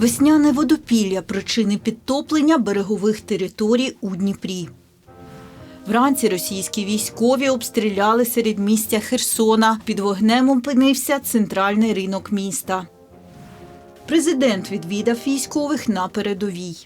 Весняне водопілля причини підтоплення берегових територій у Дніпрі. Вранці російські військові обстріляли середмістя Херсона. Під вогнем опинився центральний ринок міста. Президент відвідав військових на передовій.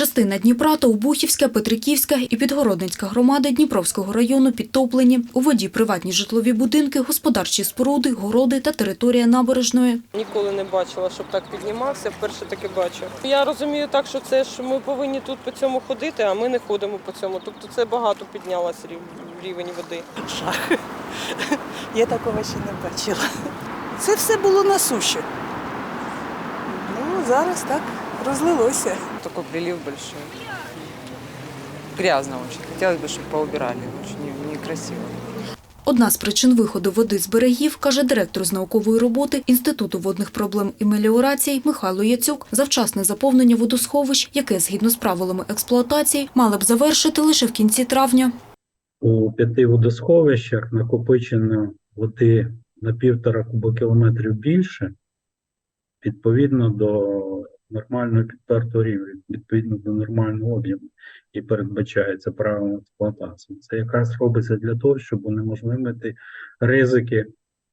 Частина Дніпра та Обухівська, Петриківська і Підгородницька громади Дніпровського району підтоплені. У воді приватні житлові будинки, господарчі споруди, городи та територія набережної. Ніколи не бачила, щоб так піднімався. Вперше таке бачу. Я розумію так, що це ж ми повинні тут по цьому ходити, а ми не ходимо по цьому. Тобто це багато піднялось рів- рівень води. Жах. Я такого ще не бачила. Це все було на суші. Ну, зараз так розлилося. Такой прилив большой. Грязно очень. Хотелось бы, чтобы поубирали. Очень не- некрасиво. Одна з причин виходу води з берегів, каже директор з наукової роботи Інституту водних проблем і меліорацій Михайло Яцюк, завчасне заповнення водосховищ, яке згідно з правилами експлуатації мали б завершити лише в кінці травня. У п'яти водосховищах накопичено води на півтора кубокілометрів більше, відповідно до нормального підтертого рівня, відповідно до нормального об'єму, і передбачається правилом експлуатації. Це якраз робиться для того, щоб унеможливити ризики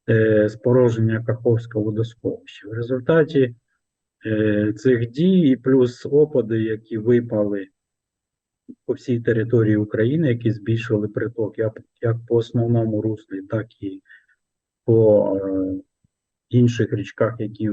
е, спороження Каховського водосховища. В результаті е, цих дій і плюс опади, які випали по всій території України, які збільшили приток як, як по основному руслі, так і по е, інших річках, які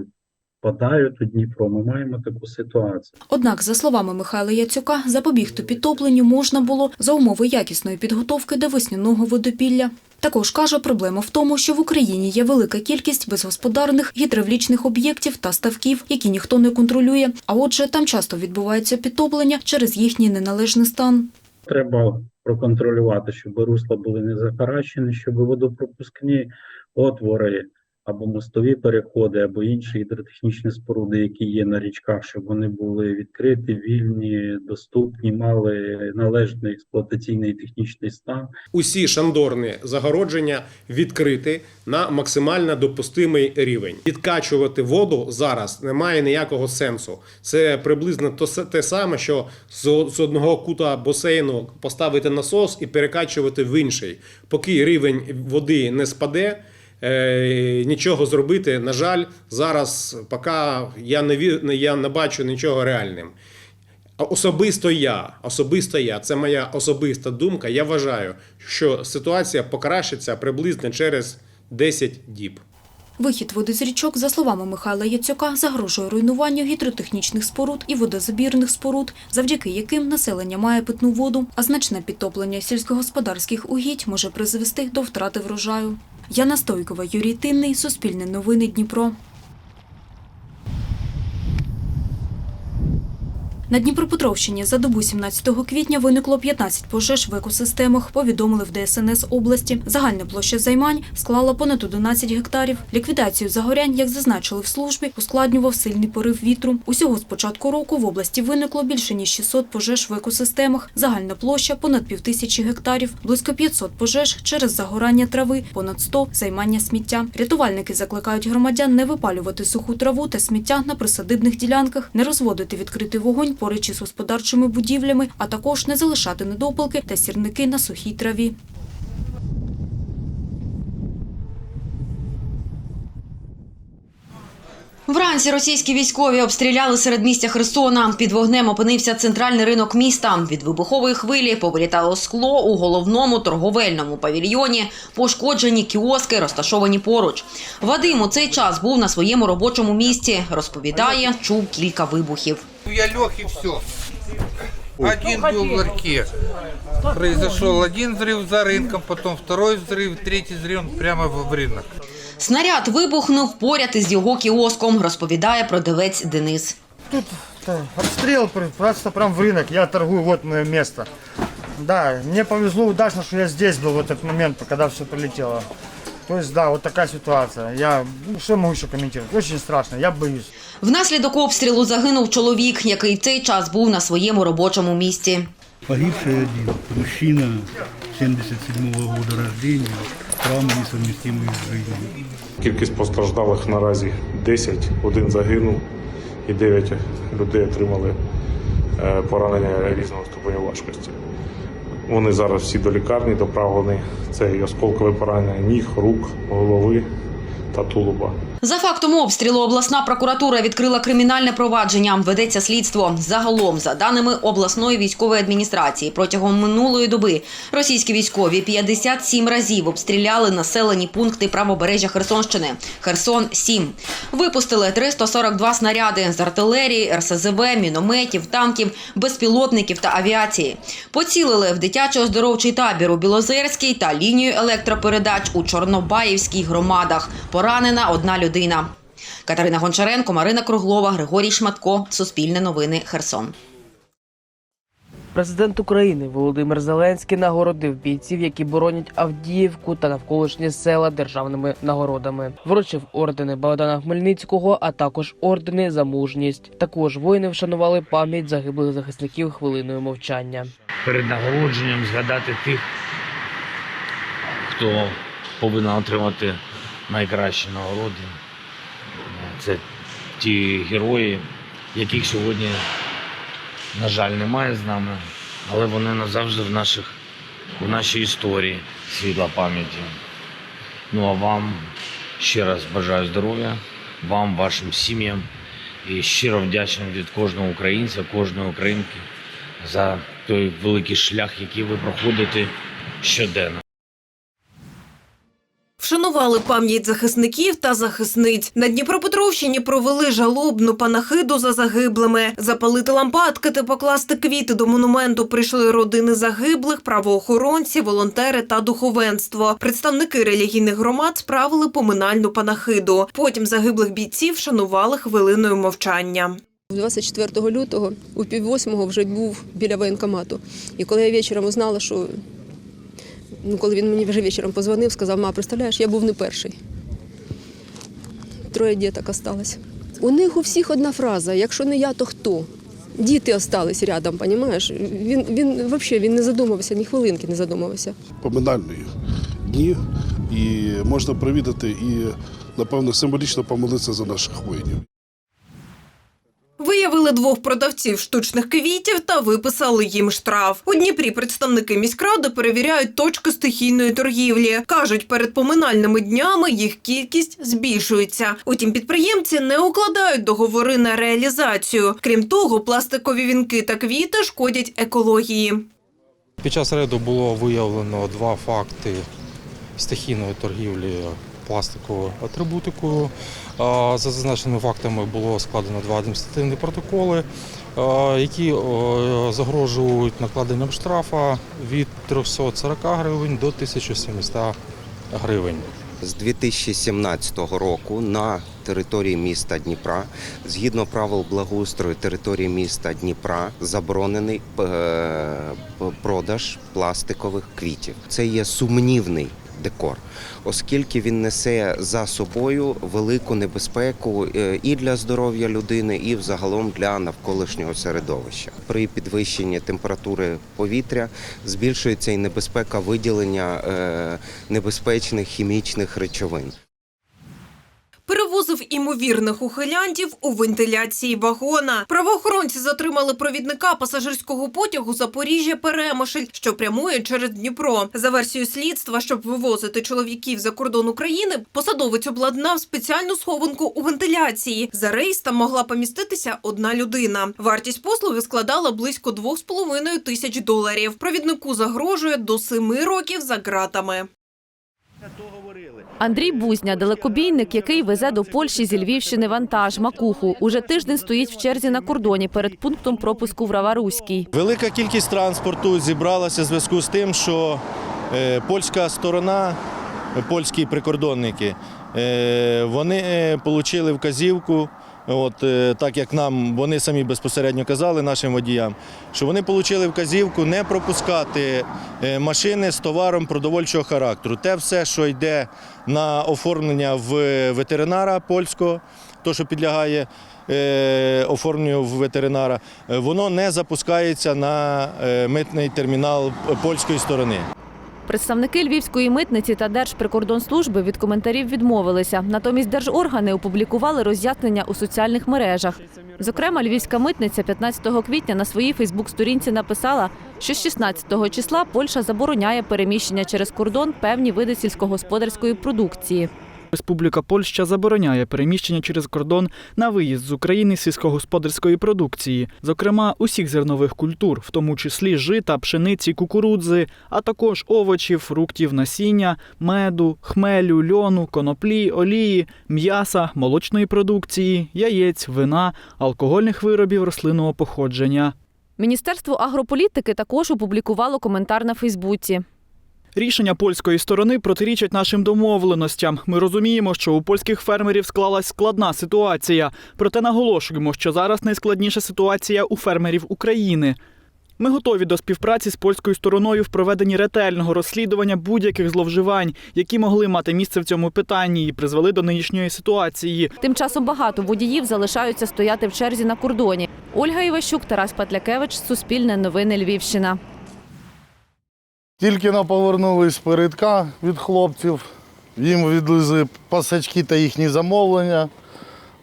впадають у Дніпро, ми маємо таку ситуацію. Однак, за словами Михайла Яцюка, запобігти підтопленню можна було за умови якісної підготовки до весняного водопілля. Також каже, проблема в тому, що в Україні є велика кількість безгосподарних гідравлічних об'єктів та ставків, які ніхто не контролює. А отже, там часто відбувається підтоплення через їхній неналежний стан. Треба проконтролювати, щоб русла були не захаращені, щоб водопропускні отвори або мостові переходи, або інші гідротехнічні споруди, які є на річках, щоб вони були відкриті, вільні, доступні, мали належний експлуатаційний технічний стан. усі шандорні загородження відкрити на максимально допустимий рівень. Відкачувати воду зараз немає ніякого сенсу. Це приблизно те саме, що з одного кута басейну поставити насос і перекачувати в інший. Поки рівень води не спаде. Е, Нічого зробити, на жаль, зараз поки я не я не бачу нічого реальним. Особисто я, особисто я, це моя особиста думка. Я вважаю, що ситуація покращиться приблизно через 10 діб. Вихід води з річок, за словами Михайла Яцюка, загрожує руйнуванню гідротехнічних споруд і водозабірних споруд, завдяки яким населення має питну воду, а значне підтоплення сільськогосподарських угідь може призвести до втрати врожаю. Яна Стойкова, Юрій Тинний, Суспільне новини Дніпро. На Дніпропетровщині за добу 17 квітня виникло 15 пожеж в екосистемах, повідомили в ДСНС області. Загальна площа займань склала понад 11 гектарів. Ліквідацію загорянь, як зазначили в службі, ускладнював сильний порив вітру. Усього з початку року в області виникло більше ніж 600 пожеж в екосистемах. Загальна площа понад півтисячі гектарів, близько 500 пожеж через загорання трави, понад 100 – займання сміття. Рятувальники закликають громадян не випалювати суху траву та сміття на присадибних ділянках, не розводити відкритий вогонь поруч із господарчими будівлями, а також не залишати недопалки та сірники на сухій траві. Вранці російські військові обстріляли середмістя Херсона. Під вогнем опинився центральний ринок міста. Від вибухової хвилі повилітало скло у головному торговельному павільйоні. Пошкоджені кіоски, розташовані поруч. Вадим у цей час був на своєму робочому місці. Розповідає, чув кілька вибухів. Я лег и все. Один был в ларьке. Произошел один взрыв за рынком, потом второй взрыв, третий взрыв прямо в в рынок. Снаряд вибухнув поряд із його кіоском, розповідає продавець Денис. Да, Обстрел пр- просто прям в рынок. Я торгую, вот мое место. Да, мне повезло удачно, что я здесь был в этот момент, когда все прилетело. То есть, да, вот такая ситуация. Я, ну, что могу еще комментировать? Очень страшно, я боюсь. Внаслідок обстрілу загинув чоловік, який цей час був на своєму робочому місці. Погибший один, мужчина, 77 года рождения, травмы несовместимые с жизнью. Кількість постраждалих наразі 10, один загинув і 9 людей отримали е, поранення різного ступеню важкості. Вони зараз всі до лікарні доправлені. Це і осколкове поранення ніг, рук, голови та тулуба. За фактом обстрілу обласна прокуратура відкрила кримінальне провадження. Ведеться слідство. Загалом, за даними обласної військової адміністрації, протягом минулої доби російські військові 57 разів обстріляли населені пункти правобережжя Херсонщини. Херсон 7 Випустили 342 снаряди з артилерії, РСЗВ, мінометів, танків, безпілотників та авіації. Поцілили в дитячо-оздоровчий табір у Білозерській та лінію електропередач у Чорнобаївській громадах. Поранена одна людина. Катерина Гончаренко, Марина Круглова, Григорій Шматко. Суспільне новини. Херсон. Президент України Володимир Зеленський нагородив бійців, які боронять Авдіївку та навколишні села державними нагородами. Вручив ордени Богдана Хмельницького, а також ордени за мужність. Також воїни вшанували пам'ять загиблих захисників хвилиною мовчання. перед нагородженням згадати тих, хто повинен отримати найкращі нагороди. Це ті герої, яких сьогодні, на жаль, немає з нами, але вони назавжди в, наших, в нашій історії світла пам'яті. Ну а вам ще раз бажаю здоров'я, вам, вашим сім'ям і щиро вдячний від кожного українця, кожної українки за той великий шлях, який ви проходите щоденно. Вшанували пам'ять захисників та захисниць. На Дніпропетровщині провели жалобну панахиду за загиблими. Запалити лампадки та покласти квіти до монументу прийшли родини загиблих, правоохоронці, волонтери та духовенство. Представники релігійних громад справили поминальну панахиду. Потім загиблих бійців вшанували хвилиною мовчання. 24 лютого у піввосьмого вже був біля воєнкомату. І коли я вечором узнала, що ну, коли він мені вже вечором позвонив, сказав, ма, представляєш, я був не перший. Троє діток осталось. У них у всіх одна фраза: якщо не я, то хто? Діти остались рядом, понімаєш? Він, він взагалі він не задумався, ні хвилинки не задумався. поминальні дні, і можна привідати і, напевно, символічно помолитися за наших воїнів. Виявили двох продавців штучних квітів та виписали їм штраф. У Дніпрі представники міськради перевіряють точки стихійної торгівлі. Кажуть, перед поминальними днями їх кількість збільшується. Утім, підприємці не укладають договори на реалізацію. Крім того, пластикові вінки та квіти шкодять екології. Під час рейду було виявлено два факти стихійної торгівлі пластиковою атрибутикою. За зазначеними фактами було складено два адміністративні протоколи, які загрожують накладенням штрафа від 340 гривень до 1700 гривень. З 2017 року на території міста Дніпра, згідно правил благоустрою території міста Дніпра, заборонений е, продаж пластикових квітів. Це є сумнівний декор, оскільки він несе за собою велику небезпеку е, і для здоров'я людини, і взагалом для навколишнього середовища. При підвищенні температури повітря збільшується і небезпека виділення е, небезпечних хімічних речовин. Перевозив імовірних ухилянтів у вентиляції вагона. Правоохоронці затримали провідника пасажирського потягу Запоріжжя Перемишль, що прямує через Дніпро. За версією слідства, щоб вивозити чоловіків за кордон України, посадовець обладнав спеціальну схованку у вентиляції. За рейс там могла поміститися одна людина. Вартість послуги складала близько 2,5 тисяч доларів. Провіднику загрожує до 7 років за ґратами. Андрій Бузня, далекобійник, який везе до Польщі зі Львівщини вантаж макуху. Уже тиждень стоїть в черзі на кордоні перед пунктом пропуску в Раваруській. Велика кількість транспорту зібралася в зв'язку з тим, що е, польська сторона, е, польські прикордонники, е, вони отримали вказівку. От е, так як нам вони самі безпосередньо казали нашим водіям, що вони отримали вказівку не пропускати е, машини з товаром продовольчого характеру. Те все, що йде на оформлення в ветеринара польського, то що підлягає е, оформленню в ветеринара, воно не запускається на митний термінал польської сторони. Представники львівської митниці та Держприкордонслужби від коментарів відмовилися. Натомість держоргани опублікували роз'яснення у соціальних мережах. Зокрема, львівська митниця 15 квітня на своїй Фейсбук-сторінці написала, що з 16 числа Польща забороняє переміщення через кордон певні види сільськогосподарської продукції. Республіка Польща забороняє переміщення через кордон на виїзд з України сільськогосподарської продукції, зокрема усіх зернових культур, в тому числі жита, пшениці, кукурудзи, а також овочів, фруктів, насіння, меду, хмелю, льону, коноплі, олії, м'яса, молочної продукції, яєць, вина, алкогольних виробів рослинного походження. Міністерство агрополітики також опублікувало коментар на Фейсбуці. Рішення польської сторони протирічать нашим домовленостям. Ми розуміємо, що у польських фермерів склалась складна ситуація. Проте наголошуємо, що зараз найскладніша ситуація у фермерів України. Ми готові до співпраці з польською стороною в проведенні ретельного розслідування будь-яких зловживань, які могли мати місце в цьому питанні і призвели до нинішньої ситуації. Тим часом багато водіїв залишаються стояти в черзі на кордоні. Ольга Іващук, Тарас Патлякевич, Суспільне новини Львівщина. Тільки повернулись з передка від хлопців. Їм відвезли пасачки та їхні замовлення,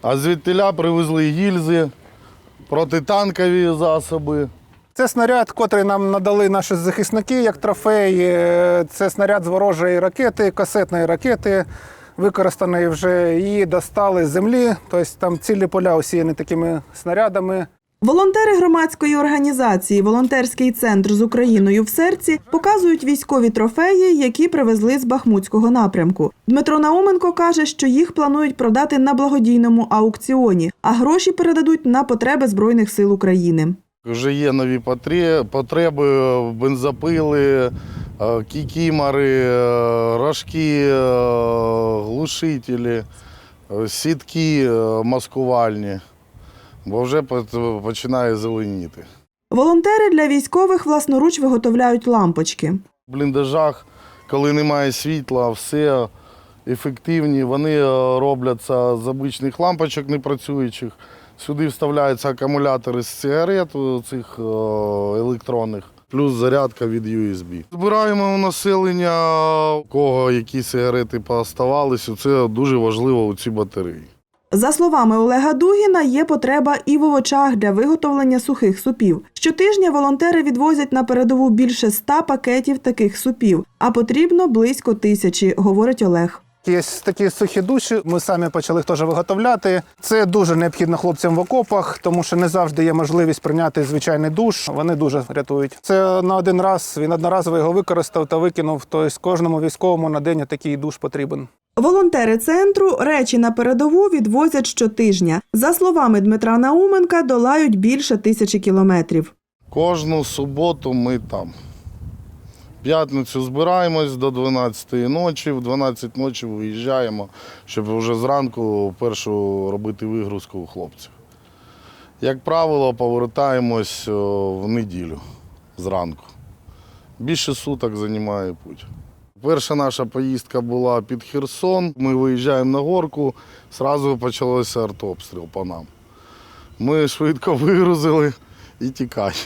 а звідтиля привезли гільзи, протитанкові засоби. Це снаряд, котрий нам надали наші захисники як трофей. Е, Це снаряд з ворожої ракети, касетної ракети, використаної вже її достали з землі. Тобто там цілі поля усіяні такими снарядами. Волонтери громадської організації Волонтерський центр з Україною в серці показують військові трофеї, які привезли з Бахмутського напрямку. Дмитро Науменко каже, що їх планують продати на благодійному аукціоні, а гроші передадуть на потреби Збройних сил України. Вже є нові потреби, бензопили, е, кікімори, е, рожки, е, глушителі, сітки маскувальні, бо вже починає зеленіти. Волонтери для військових власноруч виготовляють лампочки. В бліндажах, коли немає світла, все ефективні. Вони е, робляться з обичних лампочок непрацюючих. Сюди вставляються акумулятори з сигарет е, цих е, електронних, плюс зарядка від USB. Збираємо у населення, у кого які сигарети пооставалися. Це дуже важливо у ці батареї. За словами Олега Дугіна, є потреба і в овочах для виготовлення сухих супів. Щотижня волонтери відвозять на передову більше ста пакетів таких супів, а потрібно близько тисячі, говорить Олег. Є такі сухі душі. Ми самі почали їх теж виготовляти. Це дуже необхідно хлопцям в окопах, тому що не завжди є можливість прийняти звичайний душ. Вони дуже рятують. Це на один раз. Він одноразово його використав та викинув. Тобто кожному військовому на день такий душ потрібен. Волонтери центру речі на передову відвозять щотижня. За словами Дмитра Науменка, долають більше тисячі кілометрів. Кожну суботу ми там. П'ятницю збираємось до 12 ночі, в 12 ночі виїжджаємо, щоб вже зранку першу робити вигрузку у хлопців. Як правило, повертаємось в неділю зранку. Більше суток займає путь. Перша наша поїздка була під Херсон. Ми виїжджаємо на горку, одразу почався артобстріл по нам. Ми швидко вигрузили і тікаємо.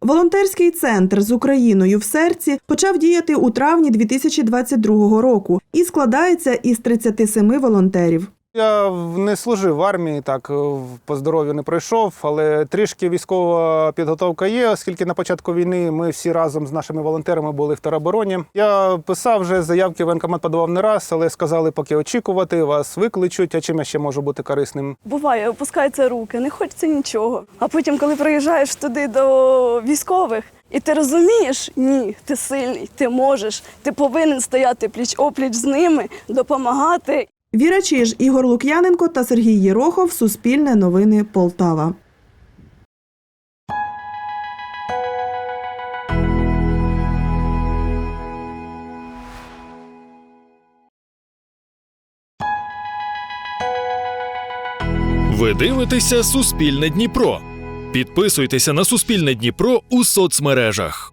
Волонтерський центр з Україною в серці почав діяти у травні 2022 року і складається із 37 волонтерів. Я не служив в армії, так в- по здоров'ю не пройшов, але трішки військова підготовка є, оскільки на початку війни ми всі разом з нашими волонтерами були в теробороні. Я писав вже заявки, воєнкомат подавав не раз, але сказали, поки очікувати, вас викличуть, а чим я ще можу бути корисним. Буває, опускаються руки, не хочеться нічого. А потім, коли приїжджаєш туди до військових, і ти розумієш, ні, ти сильний, ти можеш, ти повинен стояти пліч опліч з ними, допомагати. Віра Чиж, Ігор Лук'яненко та Сергій Єрохов. Суспільне новини Полтава. Ви дивитеся Суспільне Дніпро. Підписуйтеся на Суспільне Дніпро у соцмережах.